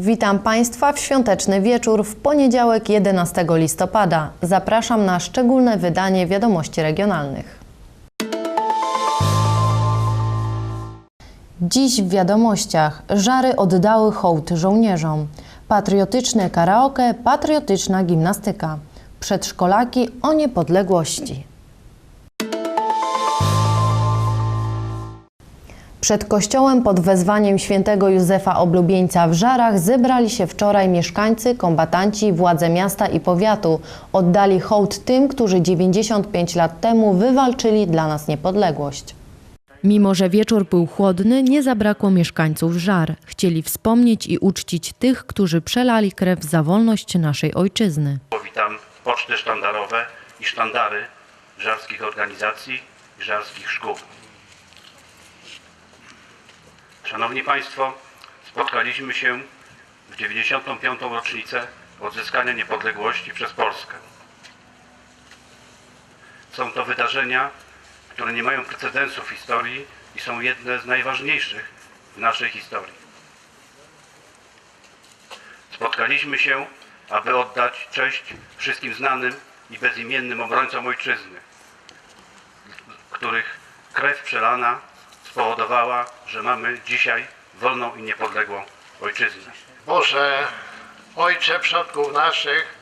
Witam Państwa w świąteczny wieczór w poniedziałek 11 listopada. Zapraszam na szczególne wydanie wiadomości regionalnych. Dziś w wiadomościach żary oddały hołd żołnierzom. Patriotyczne karaoke, patriotyczna gimnastyka. Przedszkolaki o niepodległości. Przed kościołem pod wezwaniem świętego Józefa Oblubieńca w Żarach zebrali się wczoraj mieszkańcy, kombatanci, władze miasta i powiatu. Oddali hołd tym, którzy 95 lat temu wywalczyli dla nas niepodległość. Mimo, że wieczór był chłodny, nie zabrakło mieszkańców Żar. Chcieli wspomnieć i uczcić tych, którzy przelali krew za wolność naszej ojczyzny. Witam poczty sztandarowe i sztandary żarskich organizacji i żarskich szkół. Szanowni Państwo, spotkaliśmy się w 95. rocznicę odzyskania niepodległości przez Polskę. Są to wydarzenia, które nie mają precedensu w historii i są jedne z najważniejszych w naszej historii. Spotkaliśmy się, aby oddać cześć wszystkim znanym i bezimiennym obrońcom ojczyzny, których krew przelana spowodowała, że mamy dzisiaj wolną i niepodległą ojczyznę. Boże, Ojcze przodków naszych,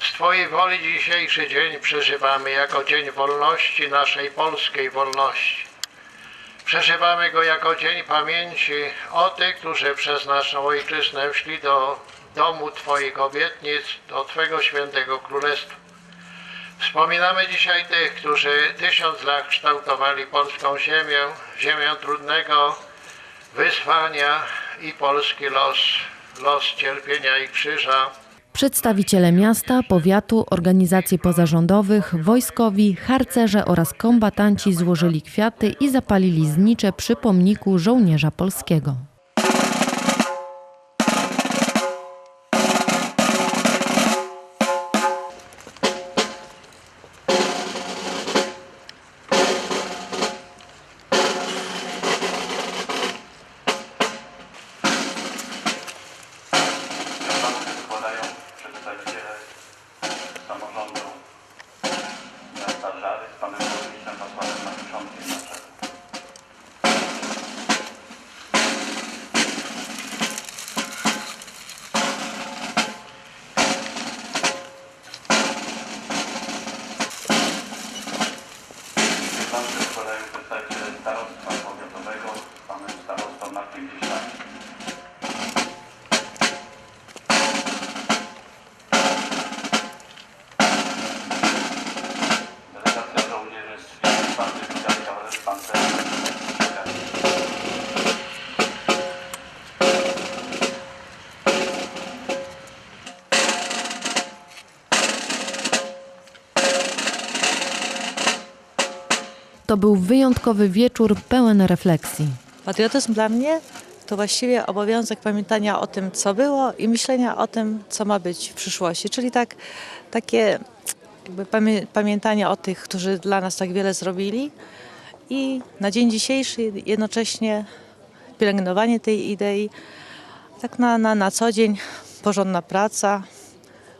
z Twojej woli dzisiejszy dzień przeżywamy jako dzień wolności naszej polskiej wolności. Przeżywamy go jako dzień pamięci o tych, którzy przez naszą ojczyznę szli do domu Twoich obietnic, do Twego świętego królestwa. Wspominamy dzisiaj tych, którzy tysiąc lat kształtowali polską ziemię, ziemię trudnego wyzwania i polski los, los cierpienia i krzyża. Przedstawiciele miasta, powiatu, organizacji pozarządowych, wojskowi, harcerze oraz kombatanci złożyli kwiaty i zapalili znicze przy pomniku żołnierza polskiego. To był wyjątkowy wieczór pełen refleksji. Patriotyzm dla mnie to właściwie obowiązek pamiętania o tym, co było i myślenia o tym, co ma być w przyszłości. Czyli tak, takie jakby pamię- pamiętanie o tych, którzy dla nas tak wiele zrobili i na dzień dzisiejszy jednocześnie pielęgnowanie tej idei. Tak na, na, na co dzień porządna praca,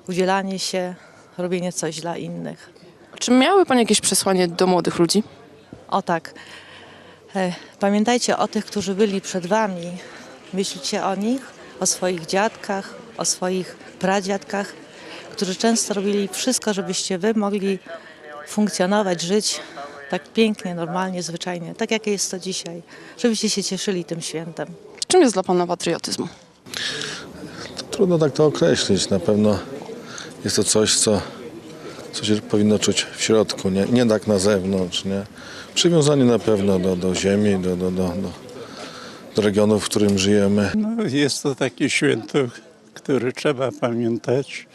udzielanie się, robienie coś dla innych. Czy miały Pani jakieś przesłanie do młodych ludzi? O tak. E, Pamiętajcie o tych, którzy byli przed wami. Myślcie o nich, o swoich dziadkach, o swoich pradziadkach, którzy często robili wszystko, żebyście wy mogli funkcjonować, żyć tak pięknie, normalnie, zwyczajnie, tak jak jest to dzisiaj. Żebyście się cieszyli tym świętem. Czym jest dla Pana patriotyzm? Trudno tak to określić. Na pewno jest to coś, co, co się powinno czuć w środku, nie, nie tak na zewnątrz. Nie? Przywiązanie na pewno do, do ziemi, do, do, do, do, regionu, w którym żyjemy. No, jest to takie święto, które trzeba pamiętać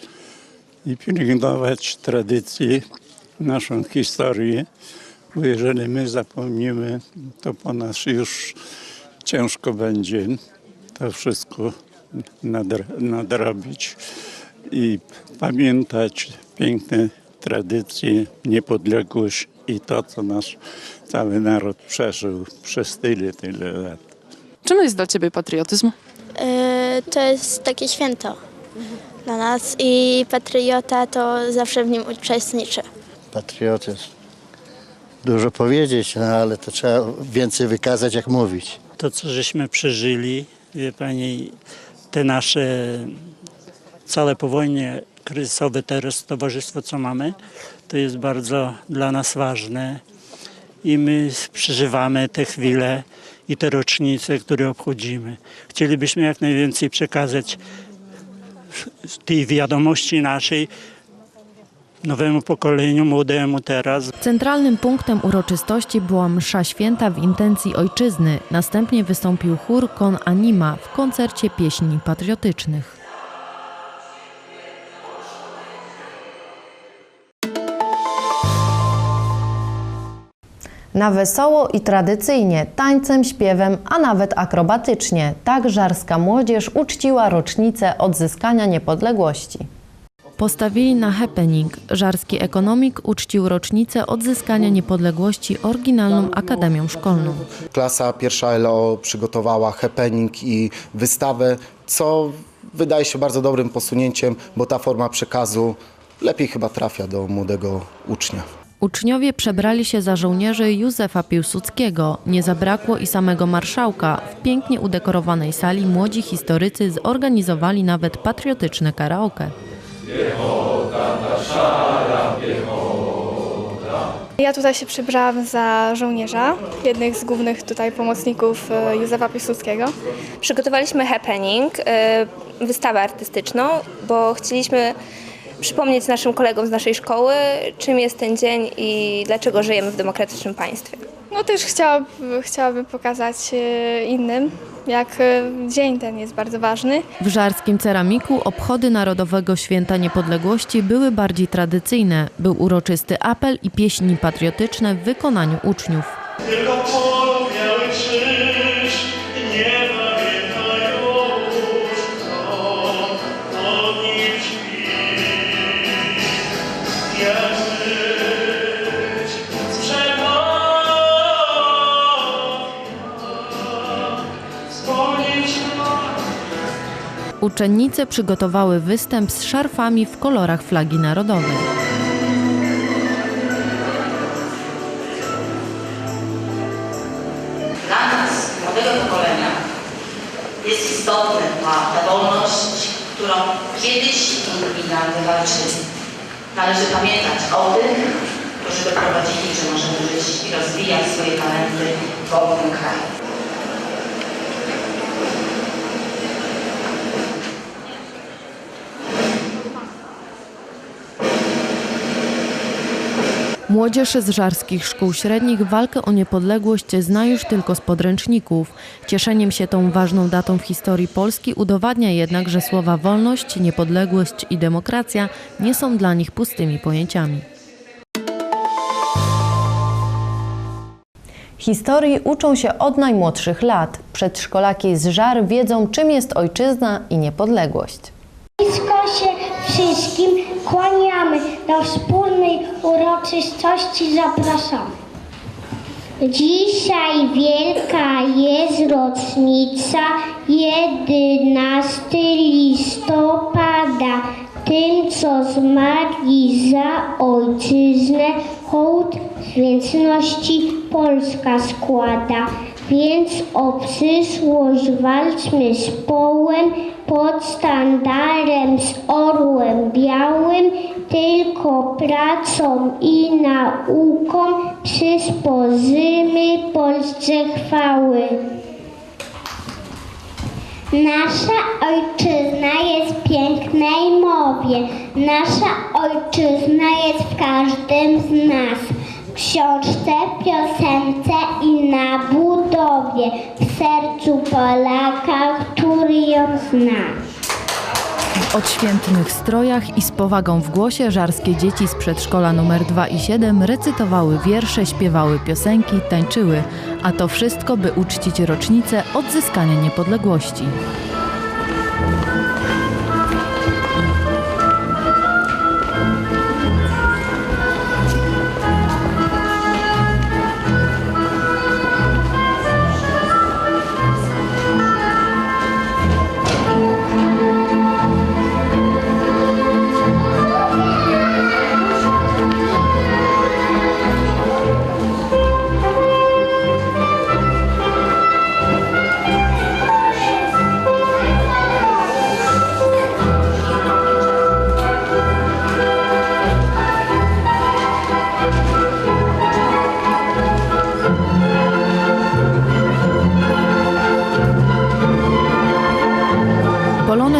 i pielęgnować tradycję, naszą historię, bo jeżeli my zapomnimy, to po nas już ciężko będzie to wszystko nadr- nadrobić i pamiętać piękne tradycje, niepodległość i to, co nasz cały naród przeżył przez tyle, tyle lat. Czym jest dla Ciebie patriotyzm? E, to jest takie święto dla nas i patriota to zawsze w nim uczestniczy. Patriotyzm. Dużo powiedzieć, no ale to trzeba więcej wykazać, jak mówić. to, co żeśmy przeżyli, wie pani, te nasze całe po wojnie kryzysowe teraz towarzystwo, co mamy, to jest bardzo dla nas ważne i my przeżywamy te chwile i te rocznice, które obchodzimy. Chcielibyśmy jak najwięcej przekazać tej wiadomości naszej nowemu pokoleniu, młodemu teraz, Centralnym punktem uroczystości była msza święta w intencji ojczyzny. Następnie wystąpił chór Con Anima w koncercie pieśni patriotycznych. Na wesoło i tradycyjnie, tańcem, śpiewem, a nawet akrobatycznie, tak żarska młodzież uczciła rocznicę odzyskania niepodległości. Postawili na happening. Żarski ekonomik uczcił rocznicę odzyskania niepodległości oryginalną akademią szkolną. Klasa pierwsza LO przygotowała happening i wystawę, co wydaje się bardzo dobrym posunięciem, bo ta forma przekazu lepiej chyba trafia do młodego ucznia. Uczniowie przebrali się za żołnierzy Józefa Piłsudskiego. Nie zabrakło i samego marszałka. W pięknie udekorowanej sali młodzi historycy zorganizowali nawet patriotyczne karaoke. Ja tutaj się przebrałam za żołnierza, jednych z głównych tutaj pomocników e, Józefa Piłsudskiego. Przygotowaliśmy happening, e, wystawę artystyczną, bo chcieliśmy przypomnieć naszym kolegom z naszej szkoły, czym jest ten dzień i dlaczego żyjemy w demokratycznym państwie. No też chciałabym, chciałabym pokazać e, innym, jak e, dzień ten jest bardzo ważny. W żarskim ceramiku obchody Narodowego Święta Niepodległości były bardziej tradycyjne. Był uroczysty apel i pieśni patriotyczne w wykonaniu uczniów. Uczennice przygotowały występ z szarfami w kolorach flagi narodowej. Dla nas, młodego pokolenia, jest istotna ta, wolność, którą kiedyś Indian wywalczyli. Należy pamiętać o tych, którzy doprowadzili, że możemy żyć i rozwijać swoje talenty w wolnym kraju. Młodzież z żarskich szkół średnich walkę o niepodległość zna już tylko z podręczników. Cieszeniem się tą ważną datą w historii Polski udowadnia jednak, że słowa wolność, niepodległość i demokracja nie są dla nich pustymi pojęciami. Historii uczą się od najmłodszych lat. Przedszkolaki z żar wiedzą, czym jest ojczyzna i niepodległość. Blisko się wszystkim kłaniamy, do wspólnej uroczystości zapraszamy. Dzisiaj wielka jest rocznica 11 listopada. Tym, co zmarli za ojczyznę, hołd wdzięczności Polska składa. Więc o przyszłość walczmy z połem, pod standardem z orłem białym, tylko pracą i nauką przysporzymy Polsce chwały. Nasza ojczyzna jest w pięknej mowie. Nasza ojczyzna jest w każdym z nas. Książce, piosence i na budowie. W sercu Polaka, który ją zna. W odświętnych strojach i z powagą w głosie żarskie dzieci z przedszkola nr 2 i 7 recytowały wiersze, śpiewały piosenki, tańczyły, a to wszystko, by uczcić rocznicę odzyskania niepodległości.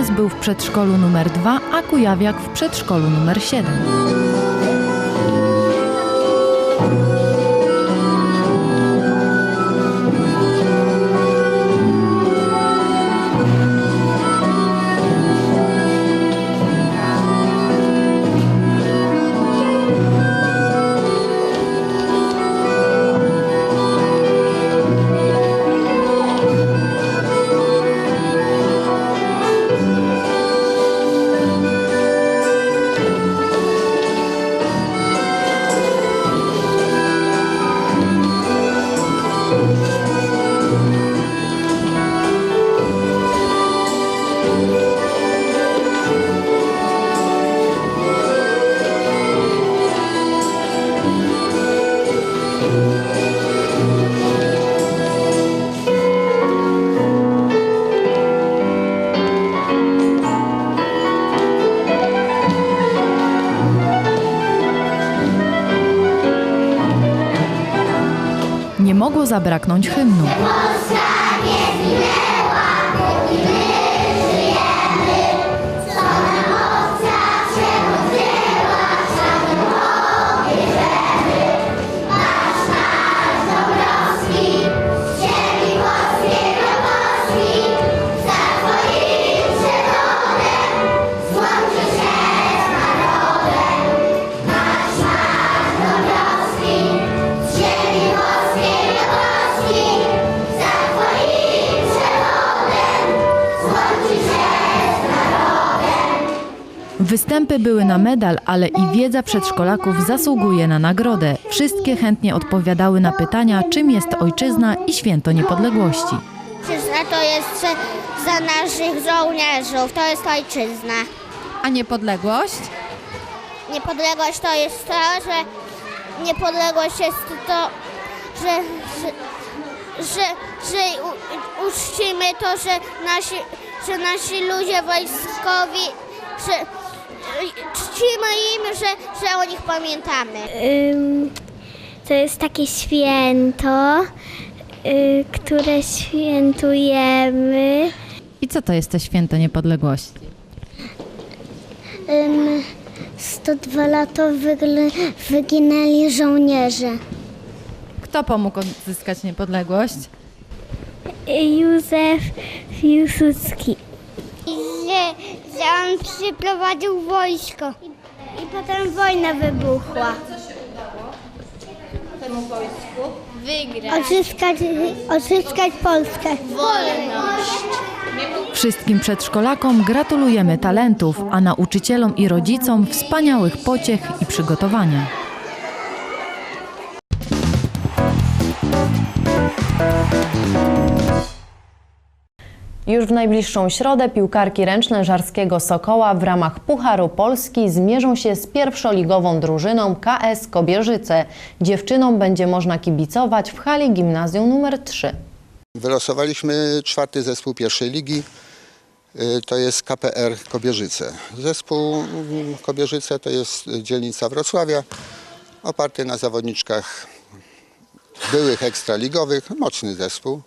Polonez był w przedszkolu numer 2, a Kujawiak w przedszkolu numer 7. mogło zabraknąć hymnu. Występy były na medal, ale i wiedza przedszkolaków zasługuje na nagrodę. Wszystkie chętnie odpowiadały na pytania, czym jest ojczyzna i święto niepodległości. Ojczyzna to jest za- naszych żołnierzów, to jest ojczyzna. A niepodległość? Niepodległość to jest to, że niepodległość jest to, że, że, że, że u, uczcimy to, że nasi, że nasi ludzie wojskowi, że czcimy im, że, że o nich pamiętamy. to jest takie święto, y, które świętujemy. I co to jest to święto niepodległości? 102 lata wyginęli żołnierze. Kto pomógł odzyskać niepodległość? Józef Piłsudski. Że on przyprowadził wojsko i, i potem wojna wybuchła. Temu wojsku? Wygrać. Odzyskać, odzyskać Polskę. Wolność. Wszystkim przedszkolakom gratulujemy talentów, a nauczycielom i rodzicom wspaniałych pociech i przygotowania. Już w najbliższą środę piłkarki ręczne Żarskiego Sokoła w ramach Pucharu Polski zmierzą się z pierwszoligową drużyną KS Kobierzyce. Dziewczynom będzie można kibicować w hali gimnazjum nr 3. Wylosowaliśmy czwarty zespół pierwszej ligi. Y, To jest KPR Kobierzyce. Zespół mm, Kobierzyce to jest dzielnica Wrocławia, oparty na zawodniczkach byłych ekstraligowych. Mocny zespół,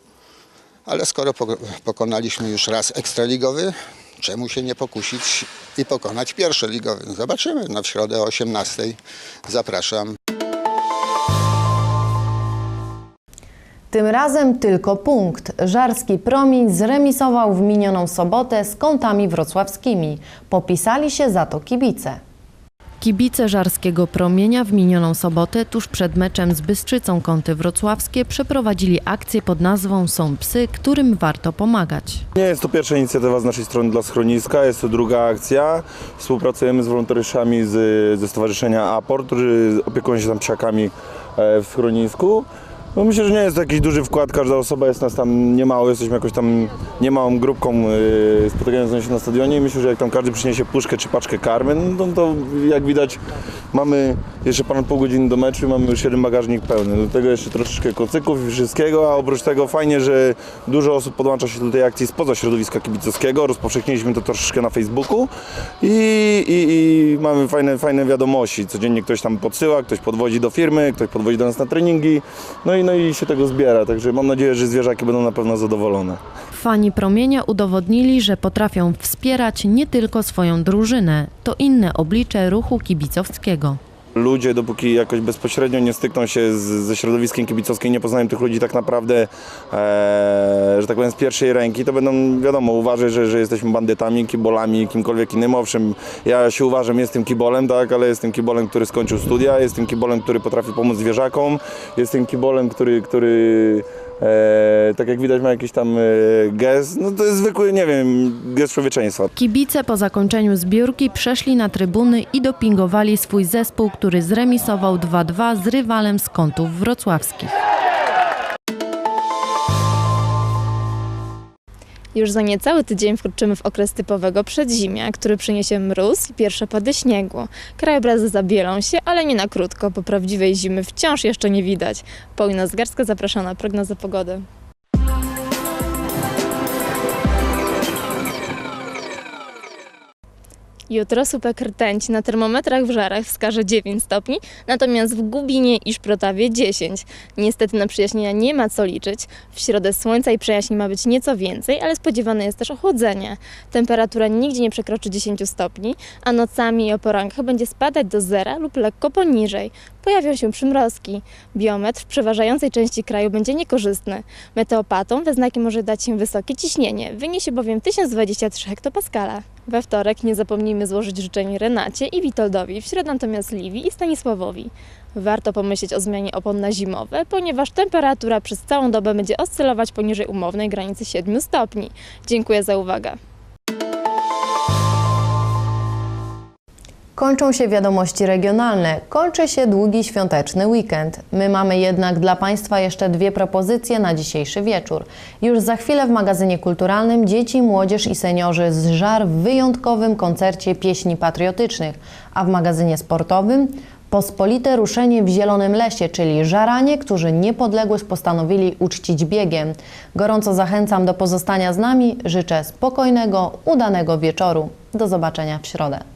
ale skoro poko- pokonaliśmy już raz ekstraligowy, czemu się nie pokusić i pokonać pierwszoligowy? No Zobaczymy. No w środę o 18 zapraszam. Tym razem tylko punkt. Żarski Promień zremisował w minioną sobotę z kątami wrocławskimi. Popisali się za to kibice. Kibice Żarskiego Promienia w minioną sobotę tuż przed meczem z Bystrzycą Kąty Wrocławskie przeprowadzili akcję pod nazwą Są psy, którym warto pomagać. Nie jest to pierwsza inicjatywa z naszej strony dla schroniska, jest to druga akcja. Współpracujemy z wolontariuszami z, ze Stowarzyszenia APOR, którzy opiekują się tam psiakami e, w schronisku. No myślę, że nie jest to jakiś duży wkład, każda osoba jest nas tam niemało, jesteśmy jakąś tam niemałą grupką yy, spotykającą się na stadionie i myślę, że jak tam każdy przyniesie puszkę czy paczkę karmy, no to jak widać mamy jeszcze ponad pół godziny do meczu i mamy już jeden bagażnik pełny. Do tego jeszcze troszeczkę kocyków i wszystkiego, a oprócz tego fajnie, że dużo osób podłącza się do tej akcji spoza środowiska kibicowskiego, rozpowszechniiliśmy to troszeczkę na Facebooku i, i, i mamy fajne, fajne wiadomości. Codziennie ktoś tam podsyła, ktoś podwozi do firmy, ktoś podwozi do nas na treningi, no i, no i się tego zbiera, także mam nadzieję, że zwierzaki będą na pewno zadowolone. Fani promienia udowodnili, że potrafią wspierać nie tylko swoją drużynę, to inne oblicze ruchu kibicowskiego. Ludzie, dopóki jakoś bezpośrednio nie stykną się z, ze środowiskiem kibicowskim, nie poznają tych ludzi tak naprawdę, e, że tak powiem, z pierwszej ręki, to będą, wiadomo, uważać, że, że jesteśmy bandytami, kibolami, kimkolwiek innym. Owszem, ja się uważam, jestem kibolem, tak, ale jestem kibolem, który skończył studia, jestem kibolem, który potrafi pomóc zwierzakom, jestem kibolem, który, który e, tak jak widać ma jakiś tam e, gest, no to jest zwykły, nie wiem, gest człowieczeństwa. Kibice po zakończeniu zbiórki przeszli na trybuny i dopingowali swój zespół, który zremisował 2-2 z rywalem z kątów wrocławskich. Już za niecały tydzień wkroczymy w okres typowego przedzimia, który przyniesie mróz i pierwsze pady śniegu. Krajobrazy zabielą się, ale nie na krótko, bo prawdziwej zimy wciąż jeszcze nie widać. Paulina Zgarska zaprasza na prognozę pogody. Jutro supek rtęci na termometrach w Żarach wskaże 9 stopni, natomiast w Gubinie i Szprotawie 10. Niestety na przejaśnienia nie ma co liczyć. W środę słońca i przejaśnień ma być nieco więcej, ale spodziewane jest też ochłodzenie. Temperatura nigdzie nie przekroczy 10 stopni, a nocami i o porankach będzie spadać do zera lub lekko poniżej. Pojawią się przymrozki. Biometr w przeważającej części kraju będzie niekorzystny. Meteopatom we znaki może dać się wysokie ciśnienie, wyniesie bowiem 1023 hektopaskala. We wtorek nie zapomnijmy złożyć życzeń Renacie i Witoldowi, w środę natomiast Liwi i Stanisławowi. Warto pomyśleć o zmianie opon na zimowe, ponieważ temperatura przez całą dobę będzie oscylować poniżej umownej granicy 7 stopni. Dziękuję za uwagę. Kończą się wiadomości regionalne, kończy się długi świąteczny weekend. My mamy jednak dla Państwa jeszcze dwie propozycje na dzisiejszy wieczór. Już za chwilę w magazynie kulturalnym dzieci, młodzież i seniorzy z żar w wyjątkowym koncercie pieśni patriotycznych, a w magazynie sportowym pospolite ruszenie w Zielonym Lesie, czyli żaranie, którzy niepodległość postanowili uczcić biegiem. Gorąco zachęcam do pozostania z nami, życzę spokojnego, udanego wieczoru. Do zobaczenia w środę.